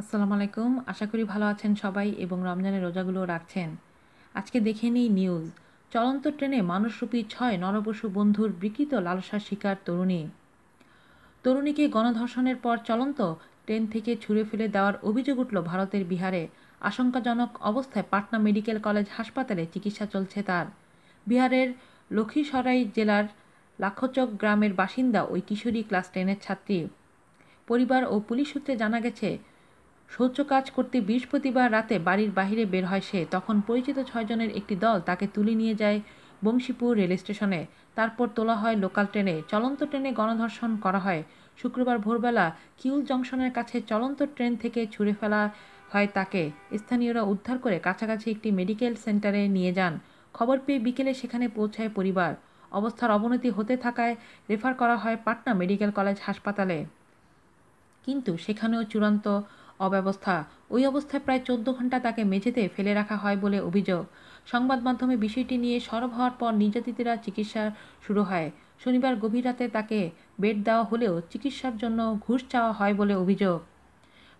আসসালামু আলাইকুম। আশা করি ভালো আছেন সবাই এবং রমজানের রোজাগুলো রাখছেন। আজকে দেখে নিই নিউজ চলন্ত ট্রেনে মানুষরূপী ছয় নরপশু বন্ধুর বিকৃত লালসার শিকার তরুণী। তরুণীকে গণধর্ষণের পর চলন্ত ট্রেন থেকে ছুঁড়ে ফেলে দেওয়ার অভিযোগ উঠল ভারতের বিহারে। আশঙ্কাজনক অবস্থায় পাটনা মেডিকেল কলেজ হাসপাতালে চিকিৎসা চলছে তার। বিহারের লক্ষ্মীসরাই জেলার লাক্ষচক গ্রামের বাসিন্দা ওই কিশোরী ক্লাস টেনের ছাত্রী। পরিবার ও পুলিশ সূত্রে জানা গেছে শৌচ কাজ করতে বৃহস্পতিবার রাতে বাড়ির বাহিরে বের হয় সে। তখন পরিচিত ছয়জনের একটি দল তাকে তুলে নিয়ে যায় বংশীপুর রেল স্টেশনে। তারপর তোলা হয় লোকাল ট্রেনে। চলন্ত ট্রেনে গণধর্ষণ করা হয়। শুক্রবার ভোরবেলা কিউল জংশনের কাছে চলন্ত ট্রেন থেকে ছুঁড়ে ফেলা হয় তাকে। স্থানীয়রা উদ্ধার করে কাছাকাছি একটি মেডিকেল সেন্টারে নিয়ে যান। খবর পেয়ে বিকেলে সেখানে পৌঁছায় পরিবার। অবস্থার অবনতি হতে থাকায় রেফার করা হয় পাটনা মেডিকেল কলেজ হাসপাতালে। কিন্তু সেখানেও চূড়ান্ত অব্যবস্থা। ওই অবস্থায় প্রায় চোদ্দ ঘণ্টা তাকে মেঝেতে ফেলে রাখা হয় বলে অভিযোগ। সংবাদ মাধ্যমে বিষয়টি নিয়ে সরব হওয়ার পর নির্যাতিতরা চিকিৎসা শুরু হয়। শনিবার গভীর রাতে তাকে বেড দেওয়া হলেও চিকিৎসার জন্য ঘুষ চাওয়া হয় বলে অভিযোগ।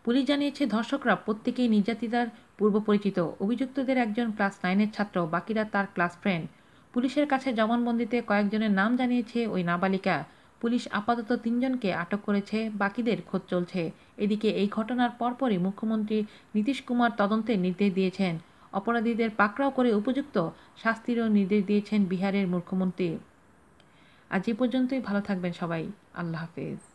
পুলিশ জানিয়েছে, ধর্ষকরা প্রত্যেকেই নির্যাতিতার পূর্ব পরিচিত। অভিযুক্তদের একজন ক্লাস নাইনের ছাত্র, বাকিরা তার ক্লাস ফ্রেন্ড। পুলিশের কাছে জবানবন্দিতে কয়েকজনের নাম জানিয়েছে ওই নাবালিকা। পুলিশ আপাতত তিনজনকে আটক করেছে, বাকিদের খোঁজ চলছে। এদিকে এই ঘটনার পরপরই মুখ্যমন্ত্রী নীতিশ কুমার তদন্তের নির্দেশ দিয়েছেন। অপরাধীদের পাকড়াও করে উপযুক্ত শাস্তিরও নির্দেশ দিয়েছেন বিহারের মুখ্যমন্ত্রী। আজ এ পর্যন্তই, ভালো থাকবেন সবাই। আল্লাহ হাফেজ।